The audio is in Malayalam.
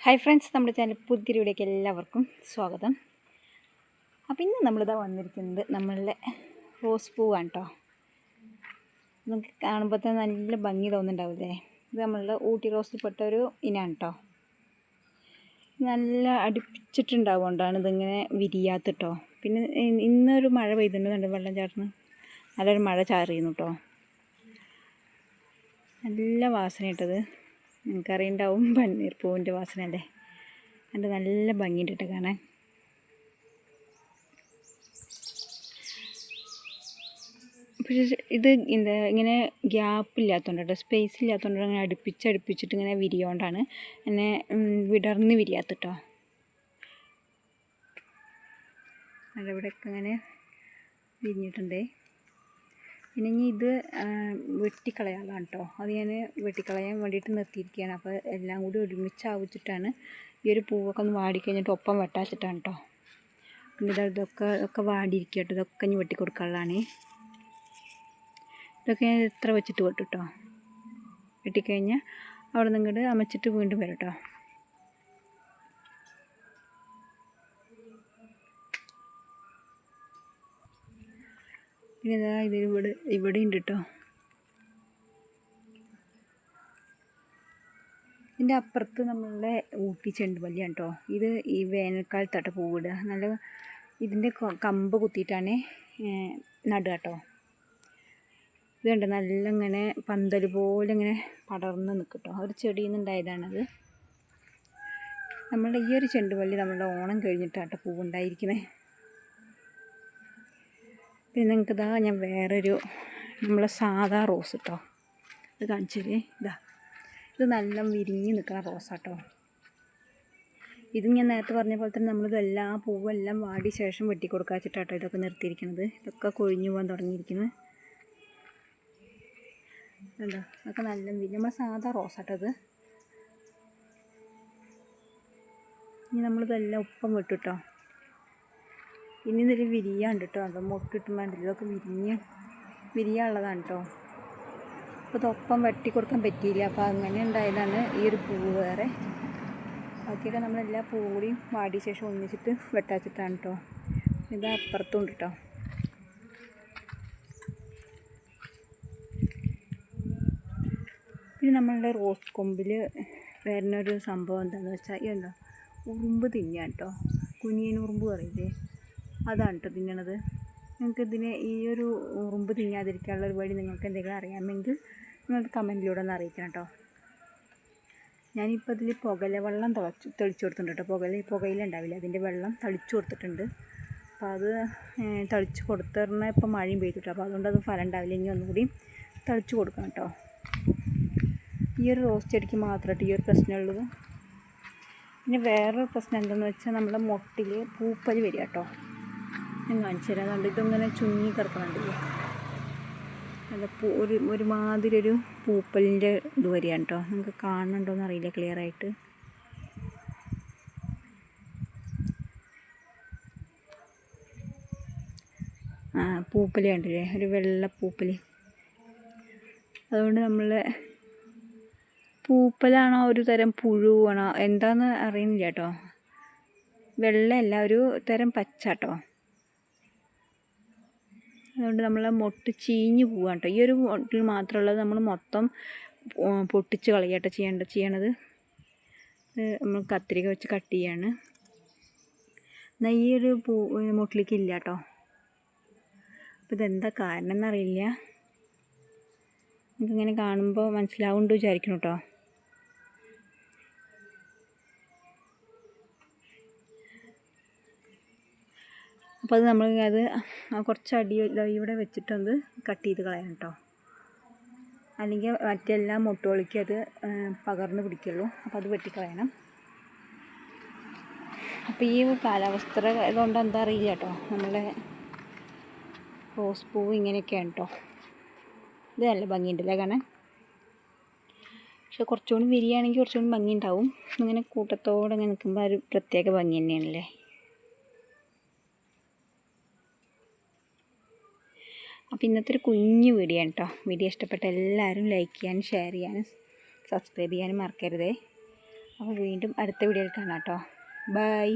ഹായ് ഫ്രണ്ട്സ് നമ്മുടെ ചാനൽ പുതിരിയുടേക്ക് എല്ലാവർക്കും സ്വാഗതം. അപ്പോൾ ഇന്ന് നമ്മളിതാ വന്നിരിക്കുന്നത് നമ്മളുടെ റോസ് പൂവാണ് കേട്ടോ നമുക്ക് കാണുമ്പോൾ തന്നെ നല്ല ഭംഗി തോന്നുന്നുണ്ടാവില്ലേ? ഇത് നമ്മളുടെ ഊട്ടി റോസിൽ പെട്ട ഒരു ഇനാണ് കേട്ടോ നല്ല അടുപ്പിച്ചിട്ടുണ്ടാവുകൊണ്ടാണ് ഇതിങ്ങനെ വിരിയാത്ത കേട്ടോ പിന്നെ ഇന്നൊരു മഴ പെയ്തിട്ടുണ്ട് വെള്ളം ചാടുന്നു നല്ലൊരു മഴ ചാറിയുന്നു കേട്ടോ നല്ല വാസന ഇട്ടത് നിങ്ങൾക്കറിയുണ്ടാവും പന്നീർ പൂവിന്റെ വാസന അല്ലേ? അതിന്റെ നല്ല ഭംഗിയുണ്ട് കേട്ടോ കാണാൻ. പക്ഷേ ഇത് എന്താ ഇങ്ങനെ ഗ്യാപ്പ് ഇല്ലാത്തതുകൊണ്ട് കേട്ടോ സ്പേസ് ഇല്ലാത്തതുകൊണ്ട് അങ്ങനെ അടുപ്പിച്ച് അടുപ്പിച്ചിട്ട് ഇങ്ങനെ വിരിയോണ്ടാണ് എന്നെ വിടർന്ന് വിരിയാത്ത കേട്ടോ. അതവിടെയൊക്കെ ഇങ്ങനെ വിരിഞ്ഞിട്ടുണ്ടേ. പിന്നെ ഇനി ഇത് വെട്ടിക്കളയാനാണ് കേട്ടോ അത് ഞാൻ വെട്ടിക്കളയാൻ വേണ്ടിയിട്ട് നിർത്തിയിരിക്കുകയാണ് അപ്പോൾ എല്ലാം കൂടി ഒരുമിച്ച് ആവിച്ചിട്ടാണ് ഈ ഒരു പൂവൊക്കെ ഒന്ന് വാടിക്കഴിഞ്ഞിട്ട് ഒപ്പം വെട്ടാച്ചിട്ടാണ് കേട്ടോ പിന്നെ ഇത് ഇതൊക്കെ ഇതൊക്കെ കേട്ടോ ഇതൊക്കെ ഇനി വെട്ടിക്കൊടുക്കാനുള്ളതാണ്. ഇതൊക്കെ ഞാൻ ഇത്ര വെച്ചിട്ട് വെട്ടു കേട്ടോ വെട്ടിക്കഴിഞ്ഞാൽ അവിടെ നിന്ന് ഇങ്ങോട്ട് അമച്ചിട്ട് വീണ്ടും വരും കേട്ടോ ഇതാ ഇവിടെ ഇവിടെ ഉണ്ട് കേട്ടോ ഇതിന്റെ അപ്പുറത്ത് നമ്മളുടെ ഊട്ടി ചെണ്ടുമല്ലിയാണ് കേട്ടോ ഇത് ഈ വേനൽക്കാലത്താട്ടോ പൂവിടുക. നല്ല ഇതിന്റെ കമ്പ് കുത്തിയിട്ടാണ് നടുക കേട്ടോ ഇത് കണ്ടോ? നല്ല ഇങ്ങനെ പന്തൽ പോലെ ഇങ്ങനെ പടർന്ന് നിൽക്കും കേട്ടോ ഒരു ചെടിയിൽ നിന്നുണ്ടായതാണത് നമ്മളുടെ ഈ ഒരു ചെണ്ടുമല്ലി നമ്മളുടെ ഓണം കഴിഞ്ഞിട്ടാട്ടോ പൂവുണ്ടായിരിക്കുന്നത് പിന്നെ നിങ്ങൾക്ക് ഇതാ ഞാൻ വേറൊരു നമ്മളെ സാധാ റോസ് കേട്ടോ ഇത് കാണിച്ചു ഇതാ ഇത് നല്ല വിരിഞ്ഞ് നിൽക്കുന്ന റോസാട്ടോ. ഇത് ഞാൻ നേരത്തെ പറഞ്ഞ പോലെ തന്നെ നമ്മളിത് എല്ലാ പൂവെല്ലാം വാടി ശേഷം വെട്ടിക്കൊടുക്കാച്ചിട്ടാട്ടോ ഇതൊക്കെ നിർത്തിയിരിക്കുന്നത് ഇതൊക്കെ കൊഴിഞ്ഞു പോകാൻ തുടങ്ങിയിരിക്കുന്നത് കണ്ടോ അതൊക്കെ നല്ല നമ്മളെ സാധാ റോസാട്ടോ ഇത്. ഇനി നമ്മളിതെല്ലാം ഉപ്പം വിട്ടുട്ടോ. ഇനി ഇതൊരു വിരിയാണ്ട് കേട്ടോ അത് മൊട്ടിട്ട് വേണ്ടില്ല ഇതൊക്കെ വിരിഞ്ഞ് വിരിയാനുള്ളതാണ് കേട്ടോ അപ്പോൾ ഇതൊപ്പം വെട്ടി കൊടുക്കാൻ പറ്റിയില്ല. അപ്പോൾ അങ്ങനെ ഉണ്ടായതാണ് ഈ ഒരു പൂവ് വേറെ. ബാക്കിയൊക്കെ നമ്മളെല്ലാ പൂ കൂടിയും വാടിയ ശേഷം ഒന്നിച്ചിട്ട് വെട്ടാച്ചിട്ടാണ് കേട്ടോ ഇത് അപ്പുറത്തും ഉണ്ട് കേട്ടോ പിന്നെ നമ്മളുടെ റോസ് കൊമ്പിൽ വരുന്നൊരു സംഭവം എന്താണെന്ന് വെച്ചാൽ എന്താ ഉറുമ്പ് തിന്നാൻ കേട്ടോ കുനിയൻ ഉറുമ്പ് പറയില്ലേ? അതാണ് കേട്ടോ തിന്നണത്. നിങ്ങൾക്ക് ഇതിന് ഈ ഒരു ഉറുമ്പ് തിന്നാതിരിക്കാനുള്ള ഒരു വഴി നിങ്ങൾക്ക് എന്തെങ്കിലും അറിയാമെങ്കിൽ നിങ്ങൾക്ക് കമന്റിലൂടെ ഒന്ന് അറിയിക്കണം കേട്ടോ ഞാനിപ്പോൾ ഇതിൽ പുകല വെള്ളം തിളച്ച് തെളിച്ചു കൊടുത്തിട്ടുണ്ട് കേട്ടോ. പുകല പുകയില ഉണ്ടാവില്ല? അതിന്റെ വെള്ളം തളിച്ചു കൊടുത്തിട്ടുണ്ട്. അപ്പോൾ അത് തളിച്ച് കൊടുത്തിരുന്ന ഇപ്പോൾ മഴയും പെയ്തിട്ടോ അപ്പോൾ അതുകൊണ്ട് അത് ഫലം ഉണ്ടാവില്ല. ഇനി ഒന്നുകൂടി തളിച്ചു കൊടുക്കണം കേട്ടോ. ഈ ഒരു റോസ് ചെടിക്ക് മാത്രമായിട്ട് ഈ ഒരു പ്രശ്നമുള്ളത്. പിന്നെ വേറൊരു പ്രശ്നം എന്താണെന്ന് വെച്ചാൽ നമ്മുടെ മുട്ടിൽ പൂപ്പൽ വരിക കേട്ടോ. ഞാൻ കാണിച്ചു തരാം. കണ്ടു ഇതിങ്ങനെ ചുങ്ങി കിടക്കണുണ്ടല്ലോ നല്ല പൂ ഒരു ഒരുമാതിരി ഒരു പൂപ്പലിന്റെ ഇത് വരികയാണ് കേട്ടോ നിങ്ങൾക്ക് കാണുന്നുണ്ടോയെന്ന് അറിയില്ല ക്ലിയർ ആയിട്ട്. ആ പൂപ്പലി കണ്ടില്ലേ? ഒരു വെള്ള പൂപ്പലി. അതുകൊണ്ട് നമ്മൾ പൂപ്പലാണോ ഒരു തരം പുഴുവാണോ എന്താണെന്ന് അറിയുന്നില്ല കേട്ടോ വെള്ളമല്ല ഒരു തരം പച്ച കേട്ടോ അതുകൊണ്ട് നമ്മൾ മൊട്ട് ചീഞ്ഞ് പോവാണ് കേട്ടോ ഈ ഒരു മൊട്ടിൽ മാത്രമുള്ളത് നമ്മൾ മൊത്തം പൊട്ടിച്ച് കളയട്ടോ ചെയ്യേണ്ട ചെയ്യണത്. നമ്മൾ കത്തിരിക്ക വെച്ച് കട്ട് ചെയ്യാണ്. എന്നാൽ ഈ ഒരു പൂ മൊട്ടിലേക്ക് ഇല്ല കേട്ടോ അപ്പോൾ ഇതെന്താ കാരണം എന്നറിയില്ല നമുക്കിങ്ങനെ കാണുമ്പോൾ മനസ്സിലാവുന്നുണ്ട് വിചാരിക്കണം കേട്ടോ അപ്പോൾ അത് നമ്മൾ അത് കുറച്ച് അടി ഇവിടെ ഇവിടെ വെച്ചിട്ടൊന്ന് കട്ട് ചെയ്ത് കളയണം കേട്ടോ അല്ലെങ്കിൽ മറ്റെല്ലാ മുട്ടുകളിക്കും അത് പകർന്നു പിടിക്കുള്ളൂ. അപ്പോൾ അത് വെട്ടിക്കളയണം അപ്പോൾ ഈ കാലാവസ്ഥ ഇതുകൊണ്ട് എന്താ അറിയില്ല കേട്ടോ നമ്മളെ റോസ് പൂവ് ഇങ്ങനെയൊക്കെയാണ് കേട്ടോ ഇത് നല്ല ഭംഗിയുണ്ടല്ലേ കാണാൻ? പക്ഷെ കുറച്ചുകൂടി വിരിയാണെങ്കിൽ കുറച്ചുകൂടി ഭംഗി ഉണ്ടാവും ഇങ്ങനെ കൂട്ടത്തോടെ ഇങ്ങനെ നിൽക്കുമ്പോൾ ഒരു പ്രത്യേക ഭംഗി തന്നെയാണല്ലേ? അപ്പോൾ ഇന്നത്തെ ഒരു കുഞ്ഞു വീഡിയോ ആണ് കേട്ടോ. വീഡിയോ ഇഷ്ടപ്പെട്ട എല്ലാവരും ലൈക്ക് ചെയ്യാനും ഷെയർ ചെയ്യാനും സബ്സ്ക്രൈബ് ചെയ്യാനും മറക്കരുതേ. അപ്പോൾ വീണ്ടും അടുത്ത വീഡിയോയിൽ കാണാം കേട്ടോ. ബൈ